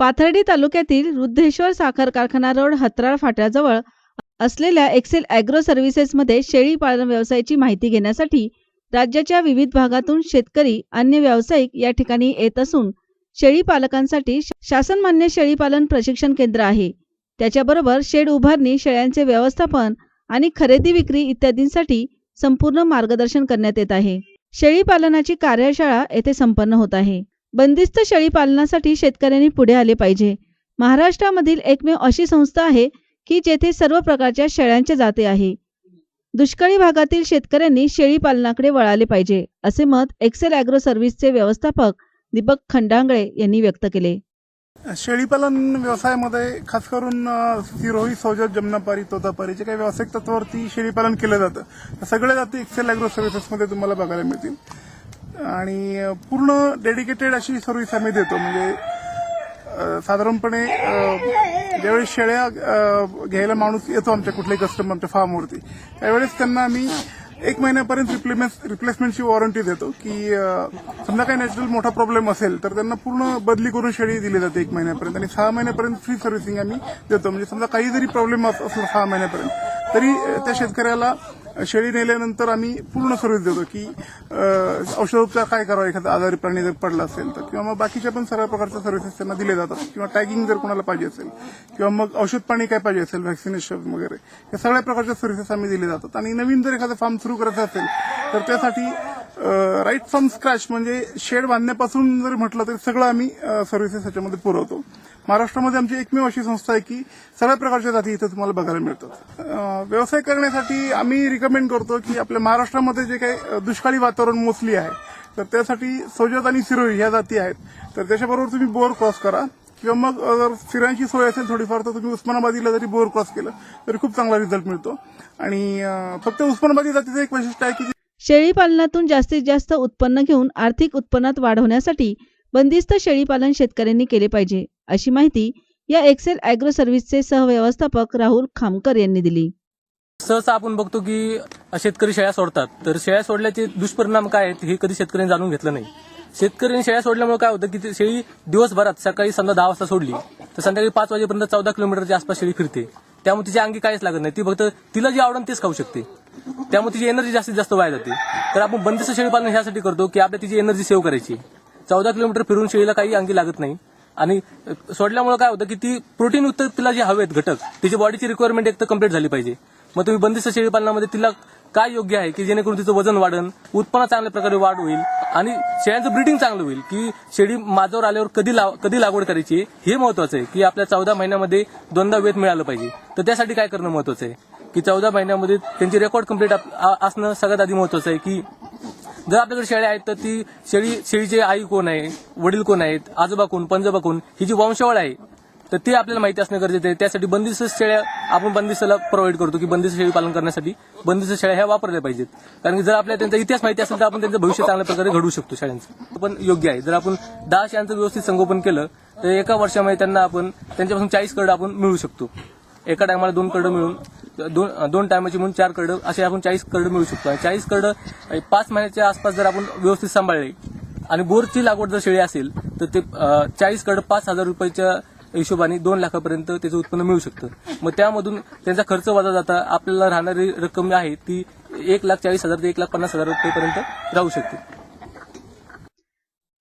पाथर्डी तालुक्यातील वृद्धेश्वर साखर कारखाना रोड हत्राळ फाट्याजवळ असलेल्या एक्सेल अॅग्रो सर्व्हिसेसमध्ये शेळी पालन व्यवसायाची माहिती घेण्यासाठी राज्याच्या विविध भागातून शेतकरी अन्य व्यावसायिक या ठिकाणी येत असून शेळी पालकांसाठी शासनमान्य शेळीपालन प्रशिक्षण केंद्र आहे. त्याच्याबरोबर शेड उभारणी शेळ्यांचे व्यवस्थापन आणि खरेदी विक्री इत्यादींसाठी संपूर्ण मार्गदर्शन करण्यात येत आहे. शेळी पालनाची कार्यशाळा येथे संपन्न होत आहे. बंदिस्त शेळी पालनासाठी शेतकऱ्यांनी पुढे आले पाहिजे. महाराष्ट्रामधील एकमेव अशी संस्था आहे की जेथे सर्व प्रकारच्या शेळ्यांच्या जाती आहे. दुष्काळी भागातील शेतकऱ्यांनी शेळी पालनाकडे वळाले पाहिजे असे मत एक्सेल अॅग्रो सर्व्हिसचे व्यवस्थापक दीपक खंडांगळे यांनी व्यक्त केले. शेळीपालन व्यवसायामध्ये खास करून सिरोही सोजत जमनापारी तोतापारी जे काही व्यावसायिक तत्वावरती शेळीपालन केलं जातं सगळ्या जाती एक्सेल अॅग्रो सर्व्हिसेसमध्ये तुम्हाला बघायला मिळतील. आणि पूर्ण डेडिकेटेड अशी सर्व्हिस आम्ही देतो. म्हणजे साधारणपणे ज्यावेळेस शेळ्या घ्यायला माणूस येतो आमच्या कुठल्याही कस्टमर आमच्या फार्मवरती त्यावेळेस त्यांना आम्ही एक महिन्यापर्यंत रिप्लेसमेंट रिप्लेसमेंटची वॉरंटी देतो की समजा काही नॅचरल मोठा प्रॉब्लेम असेल तर त्यांना पूर्ण बदली करून शेळी दिली जाते एक महिन्यापर्यंत आणि सहा महिन्यापर्यंत फ्री सर्व्हिसिंग आम्ही देतो. म्हणजे समजा काही जरी प्रॉब्लेम असला सहा महिन्यापर्यंत तरी त्या शेतकऱ्याला शेळी नेल्यानंतर आम्ही पूर्ण सर्व्हिस देतो की औषधोपचार काय करावा? एखादा आजारी प्राणी जर पडला असेल तर किंवा मग बाकीच्या पण सर्व प्रकारच्या सर्व्हिसेस त्यांना दिले जातात. किंवा टॅगिंग जर कोणाला पाहिजे असेल किंवा मग औषध पाणी काय पाहिजे असेल व्हॅक्सिनेशन वगैरे या सगळ्या प्रकारच्या सर्व्हिसेस आम्ही दिले जातात. आणि नवीन जर एखादा फार्म सुरू करायचा असेल तर त्यासाठी राईट फ्रॉम स्क्रॅच म्हणजे शेड बांधण्यापासून जर म्हटलं तरी सगळं आम्ही सर्व्हिसेस ह्याच्यामध्ये पुरवतो. महाराष्ट्रामध्ये आमची एकमेव अशी संस्था आहे की सगळ्या प्रकारच्या जाती इथं तुम्हाला बघायला मिळतात. व्यवसाय करण्यासाठी आम्ही रिकमेंड करतो की आपल्या महाराष्ट्रामध्ये जे काही दुष्काळी वातावरण मोसली आहे तर त्यासाठी सोजत आणि सिरोई ह्या जाती आहेत. तर त्याच्याबरोबर तुम्ही बोर क्रॉस करा किंवा मग जर फिरायची सोय असेल थोडीफार तर तुम्ही उस्मानाबादीला जरी बोर क्रॉस केलं तरी खूप चांगला रिझल्ट मिळतो. आणि फक्त उस्मानाबादी जातीचं एक वैशिष्ट्य आहे की शेळी पालनातून जास्तीत जास्त उत्पन्न घेऊन आर्थिक उत्पन्नात वाढ होण्यासाठी बंदिस्त शेळी पालन शेतकऱ्यांनी केले पाहिजे अशी माहिती या एक्सेल अॅग्रो सर्व्हिसचे सहव्यवस्थापक राहुल खामकर यांनी दिली. सहसा आपण बघतो की शेतकरी शेळ्या सोडतात तर शेळ्या सोडल्याचे दुष्परिणाम काय आहेत हे कधी शेतकऱ्यांनी जाणून घेतलं नाही. शेतकऱ्यांनी शेळ्या सोडल्यामुळे काय होतं की शेळी दिवसभरात सकाळी समजा दहा वाजता सोडली तर संध्याकाळी पाच वाजेपर्यंत चौदा किलोमीटरच्या आसपास शेळी फिरते. त्यामुळे तिच्या अंगी काहीच लागत नाही ती फक्त तिला जे आवडून तेच खाऊ शकते. त्यामुळे तिची एनर्जी जास्तीत जास्त वाया जाते. तर आपण बंदिस्त शेळी पालन ह्यासाठी करतो की आपल्या तिची एनर्जी सेव्ह करायची. चौदा किलोमीटर फिरून शेळीला काही अंगी लागत नाही. आणि सोडल्यामुळे काय होतं की ती प्रोटीन युक्त तिला जे हवेत घटक तिची बॉडीची रिक्वायरमेंट एक तर कंप्लीट झाली पाहिजे. मग तुम्ही बंदिस्त शेळी पालनामध्ये तिला काय योग्य आहे की जेणेकरून तिचं वजन वाढन उत्पन्न चांगल्या प्रकारे वाढ होईल आणि शेळ्यांचं ब्रीडिंग चांगलं होईल की शेळी माझ्यावर आल्यावर कधी लाव कधी लागवड करायची हे महत्वाचं आहे की आपल्या चौदा महिन्यामध्ये दोनदा वेत मिळालं पाहिजे. तर त्यासाठी काय करणं महत्वाचं आहे? की चौदा महिन्यामध्ये त्यांची रेकॉर्ड कंप्लीट असणं सगळ्यात आधी महत्वाचं आहे की जर आपल्याकडे शेळ्या आहेत तर ती शेळी शेळीचे आई कोण आहे वडील कोण आहेत आजोबा कोण पंजोबा कोण ही जी वंशावळ आहे तर ते आपल्याला माहिती असणं गरजेचं आहे. त्यासाठी बंदिस्त शेळ्या आपण बंदिस्तला प्रोव्हाइड करतो की बंदिस्त शेळी पालन करण्यासाठी बंदिस्त शेळ्या ह्या वापरल्या पाहिजेत. कारण की जर आपल्याला त्यांचा इतिहास माहिती असेल तर आपण त्यांचं भविष्य चांगल्या प्रकारे घडवू शकतो शेळ्यांचं पण योग्य आहे. जर आपण दहा शेळ्यांचं व्यवस्थित संगोपन केलं तर एका वर्षामध्ये त्यांना आपण त्यांच्यापासून चाळीस करडं आपण मिळू शकतो. एका टायमाला दोन करडं मिळून दोन दोन टायमाची म्हणून चार करडं असे आपण चाळीस करडं मिळू शकतो. आणि चाळीस करडं पाच महिन्याच्या आसपास जर आपण व्यवस्थित सांभाळले आणि बोरची लागवड जर शेळी असेल तर ते चाळीस करडं पाच हजार रुपयाच्या हिशोबाने दोन लाखापर्यंत त्याचं उत्पन्न मिळू शकतं. मग त्यामधून त्यांचा खर्च वजा जाता आपल्याला राहणारी रक्कम आहे ती एक लाख चाळीस हजार ते एक लाख पन्नास हजार रुपयेपर्यंत राहू शकते.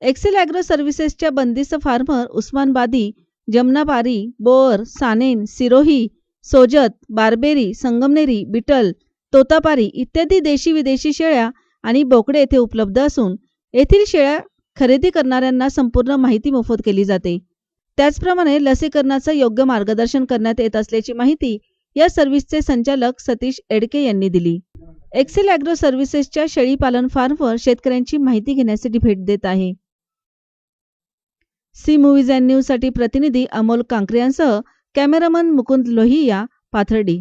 एक्सेल अॅग्रो सर्व्हिसेसच्या बंदिस्त farmer उस्मानबादी Jamunapari Boer Saanen Sirohi Sojat Barbari Sangamneri Beetal Totapari इत्यादी देशी विदेशी शेळ्या आणि बोकडे येथे उपलब्ध असून येथील शेळ्या खरेदी करणाऱ्यांना संपूर्ण माहिती मोफत केली जाते. त्याचप्रमाणे लसीकरणाचं योग्य मार्गदर्शन करण्यात येत असल्याची माहिती या सर्व्हिसचे संचालक सतीश एडके यांनी दिली. एक्सेल अॅग्रो सर्व्हिसेसच्या शेळी पालन फार्मवर शेतकऱ्यांची माहिती घेण्यासाठी भेट देत आहे. सी मूव्हीज अँड न्यूजसाठी प्रतिनिधी अमोल कांकरियांसह कॅमेरामन मुकुंद लोहिया पाथर्डी.